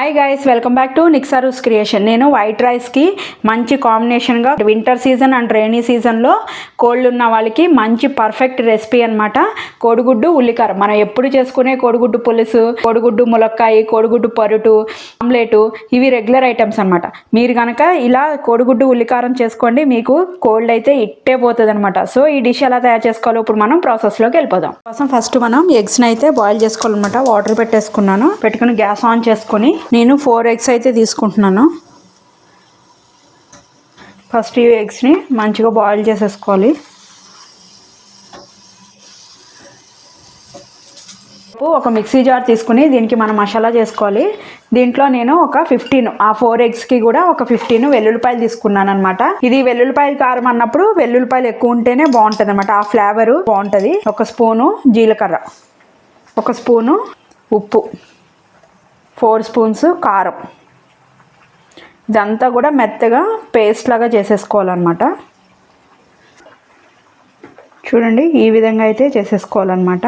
Hi guys welcome back to నిక్సారూస్ creation నేను white రైస్కి మంచి కాంబినేషన్గా వింటర్ సీజన్ అండ్ రైనీ సీజన్లో కోల్డ్ ఉన్న వాళ్ళకి మంచి పర్ఫెక్ట్ రెసిపీ అనమాట కోడిగుడ్డు ఉల్లికారం. మనం ఎప్పుడు చేసుకునే కోడిగుడ్డు పులుసు కోడిగుడ్డు ములక్కాయ కోడిగుడ్డు పరుటు ఆమ్లెటు ఇవి రెగ్యులర్ ఐటమ్స్ అనమాట మీరు కనుక ఇలా కోడిగుడ్డు ఉల్లికారం చేసుకోండి మీకు కోల్డ్ అయితే ఇట్టే పోతుంది అనమాట సో ఈ డిష్ ఎలా తయారు చేసుకోవాలో ఇప్పుడు మనం ప్రాసెస్లోకి వెళ్ళిపోదాం. కోసం ఫస్ట్ మనం ఎగ్స్ని అయితే బాయిల్ చేసుకోవాలన్నమాట. వాటర్ పెట్టేసుకున్నాను. పెట్టుకుని గ్యాస్ ఆన్ చేసుకొని నేను ఫోర్ ఎగ్స్ అయితే తీసుకుంటున్నాను. ఫస్ట్ ఈ ఎగ్స్ని మంచిగా బాయిల్ చేసేసుకోవాలి. ఒక మిక్సీ జార్ తీసుకుని దీనికి మనం మసాలా చేసుకోవాలి. దీంట్లో నేను ఒక ఫిఫ్టీన్ ఆ ఫోర్ ఎగ్స్కి కూడా ఒక ఫిఫ్టీన్ వెల్లుల్లిపాయలు తీసుకున్నాను అనమాట ఇది వెల్లుల్లిపాయలు కారం అన్నప్పుడు వెల్లుల్లిపాయలు ఎక్కువ ఉంటేనే బాగుంటుంది అనమాట ఆ ఫ్లేవరు బాగుంటుంది. ఒక స్పూను జీలకర్ర ఒక స్పూను ఉప్పు. ఫోర్ స్పూన్స్ కారం. ఇదంతా కూడా మెత్తగా పేస్ట్ లాగా చేసేసుకోవాలన్నమాట. చూడండి ఈ విధంగా అయితే చేసేసుకోవాలన్నమాట.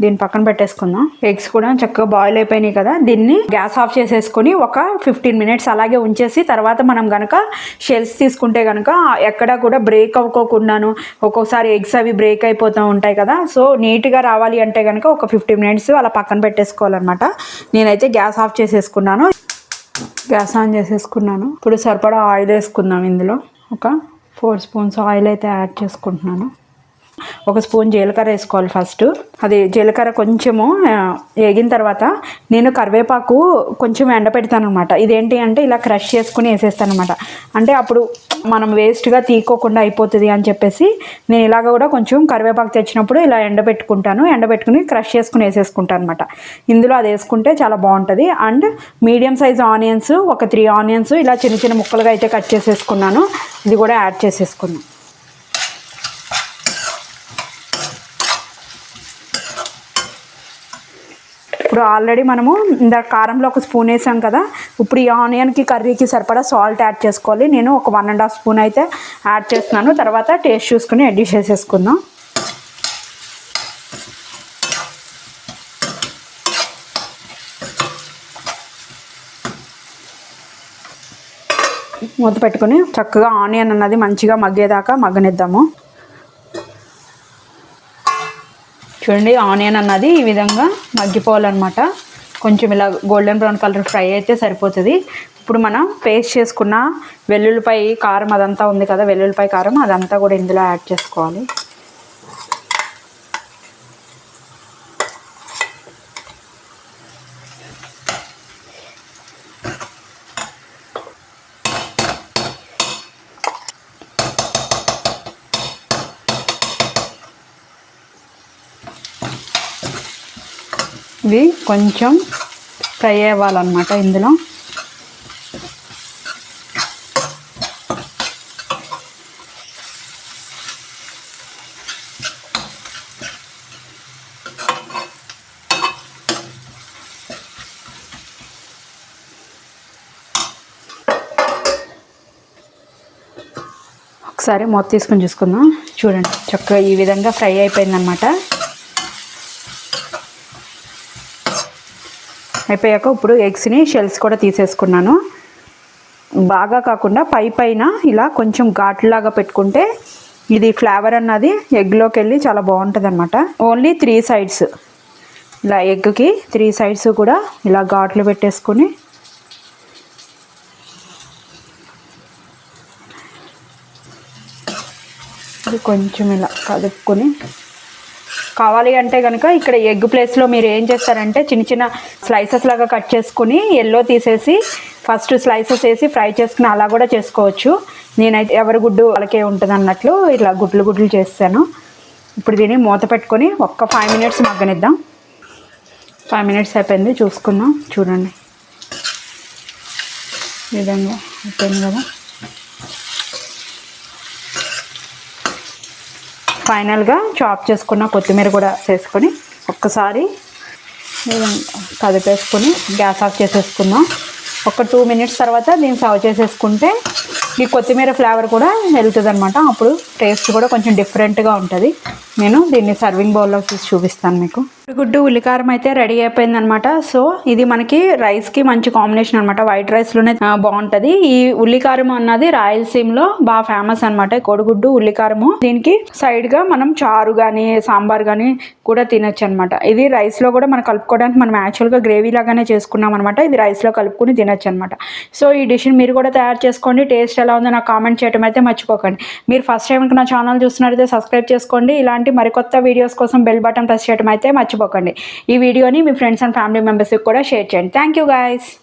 దీన్ని పక్కన పెట్టేసుకుందాం. ఎగ్స్ కూడా చక్కగా బాయిల్ అయిపోయినాయి కదా దీన్ని గ్యాస్ ఆఫ్ చేసేసుకొని ఒక ఫిఫ్టీన్ మినిట్స్ అలాగే ఉంచేసి తర్వాత మనం కనుక షెల్స్ తీసుకుంటే కనుక ఎక్కడా కూడా బ్రేక్ అవ్వకోకుండాను ఒక్కొక్కసారి ఎగ్స్ అవి బ్రేక్ అయిపోతూ ఉంటాయి కదా సో నీట్గా రావాలి అంటే కనుక ఒక ఫిఫ్టీన్ మినిట్స్ అలా పక్కన పెట్టేసుకోవాలన్నమాట. నేనైతే గ్యాస్ ఆఫ్ చేసేసుకున్నాను. గ్యాస్ ఆన్ చేసేసుకున్నాను. ఇప్పుడు సరిపడా ఆయిల్ వేసుకుందాం ఇందులో. ఒక ఫోర్ స్పూన్స్ ఆయిల్ అయితే యాడ్ చేసుకుంటున్నాను. ఒక స్పూన్ జీలకర్ర వేసుకోవాలి ఫస్ట్. అది జీలకర్ర కొంచెము వేగిన తర్వాత నేను కరివేపాకు కొంచెం ఎండపెడతాను అనమాట ఇదేంటి అంటే ఇలా క్రష్ చేసుకుని వేసేస్తాను అనమాట అంటే అప్పుడు మనం వేస్ట్గా తీకోకుండా అయిపోతుంది అని చెప్పేసి నేను ఇలాగ కూడా కొంచెం కరివేపాకు తెచ్చినప్పుడు ఇలా ఎండబెట్టుకుంటాను. ఎండబెట్టుకుని క్రష్ చేసుకుని వేసేసుకుంటాను అనమాట ఇందులో అది వేసుకుంటే చాలా బాగుంటుంది. అండ్ మీడియం సైజ్ ఆనియన్స్ ఒక త్రీ ఆనియన్స్ ఇలా చిన్న చిన్న ముక్కలుగా అయితే కట్ చేసేసుకున్నాను. ఇది కూడా యాడ్ చేసేసుకున్నాను ఇప్పుడు ఆల్రెడీ మనము ఇందాక కారంలో ఒక స్పూన్ వేసాం కదా ఇప్పుడు ఈ ఆనియన్కి కర్రీకి సరిపడా సాల్ట్ యాడ్ చేసుకోవాలి. నేను ఒక వన్ అండ్ హాఫ్ స్పూన్ అయితే యాడ్ చేస్తున్నాను. తర్వాత టేస్ట్ చూసుకుని అడ్జస్ట్ చేసేసుకుందాం. మూత పెట్టుకుని చక్కగా ఆనియన్ అన్నది మంచిగా మగ్గేదాకా మగ్గనిద్దాము. చూడండి ఆనియన్ అన్నది ఈ విధంగా మగ్గిపోవాలన్నమాట. కొంచెం ఇలా గోల్డెన్ బ్రౌన్ కలర్ ఫ్రై అయితే సరిపోతుంది. ఇప్పుడు మనం పేస్ట్ చేసుకున్న వెల్లుల్లిపాయ కారం అదంతా ఉంది కదా వెల్లుల్లిపాయ కారం అదంతా కూడా ఇందులో యాడ్ చేసుకోవాలి. ఇవి కొంచెం ఫ్రై అవ్వాలన్నమాట ఇందులో. ఒకసారి మూత తీసుకొని చూసుకుందాం. చూడండి చక్కగా ఈ విధంగా ఫ్రై అయిపోయిందనమాట అయిపోయాక ఇప్పుడు ఎగ్స్ని షెల్స్ కూడా తీసేసుకున్నాను. బాగా కాకుండా పై పైన ఇలా కొంచెం ఘాట్లాగా పెట్టుకుంటే ఇది ఫ్లేవర్ అన్నది ఎగ్లోకి వెళ్ళి చాలా బాగుంటుంది అనమాట ఓన్లీ త్రీ సైడ్స్. ఇలా ఎగ్కి త్రీ సైడ్స్ కూడా ఇలా ఘాట్లు పెట్టేసుకొని కొంచెం ఇలా కలుపుకొని కావాలి అంటే కనుక ఇక్కడ ఎగ్ ప్లేస్లో మీరు ఏం చేస్తారంటే చిన్న చిన్న స్లైసెస్ లాగా కట్ చేసుకుని ఎల్లో తీసేసి ఫస్ట్ స్లైసెస్ వేసి ఫ్రై చేసుకుని అలా కూడా చేసుకోవచ్చు. నేనైతే ఎవరి గుడ్డు వాళ్ళకే ఉంటుంది అన్నట్లు ఇట్లా గుడ్లు గుడ్లు చేస్తాను. ఇప్పుడు దీన్ని మూత పెట్టుకొని ఒక్క ఫైవ్ మినిట్స్ మగ్గనిద్దాం. ఫైవ్ మినిట్స్ అయిపోయింది చూసుకుందాం. చూడండి. విధంగా అయిపోయింది కదా. ఫైనల్గా చాప్ చేసుకున్న కొత్తిమీర కూడా చేసుకొని ఒక్కసారి కదిపేసుకొని గ్యాస్ ఆఫ్ చేసేసుకుందాం. ఒక టూ మినిట్స్ తర్వాత దీన్ని సర్వ్ చేసేసుకుంటే ఈ కొత్తిమీర ఫ్లేవర్ కూడా వెళ్తుంది అనమాట అప్పుడు టేస్ట్ కూడా కొంచెం డిఫరెంట్గా ఉంటుంది. నేను దీన్ని సర్వింగ్ బౌల్లో తీసి చూపిస్తాను మీకు. గుడ్డు ఉల్లికారం అయితే రెడీ అయిపోయింది అనమాట సో ఇది మనకి రైస్కి మంచి కాంబినేషన్ అనమాట వైట్ రైస్లోనే బాగుంటుంది. ఈ ఉల్లికారం అన్నది రాయలసీమలో బాగా ఫేమస్ అనమాట కోడిగుడ్డు ఉల్లికారము. దీనికి సైడ్గా మనం చారు కానీ సాంబార్ కానీ కూడా తినొచ్చు అనమాట ఇది రైస్లో కూడా మనం కలుపుకోవడానికి మనం యాక్చువల్గా గ్రేవీ లాగానే చేసుకున్నాం అనమాట ఇది రైస్లో కలుపుకుని తినొచ్చు అనమాట సో ఈ డిష్ని మీరు కూడా తయారు చేసుకోండి. టేస్ట్ ఎలా ఉందో నాకు కామెంట్ చేయడం అయితే మర్చిపోకండి. మీరు ఫస్ట్ టైం నా ఛానల్ చూస్తున్నట్లయితే సబ్స్క్రైబ్ చేసుకోండి. ఇలాంటి మరికొత్త వీడియోస్ కోసం బెల్ బటన్ ప్రెస్ చేయడం అయితే మర్చిపోకండి. ఈ వీడియోని మీ ఫ్రెండ్స్ అండ్ ఫ్యామిలీ మెంబర్స్కి కూడా షేర్ చేయండి. Thank you guys.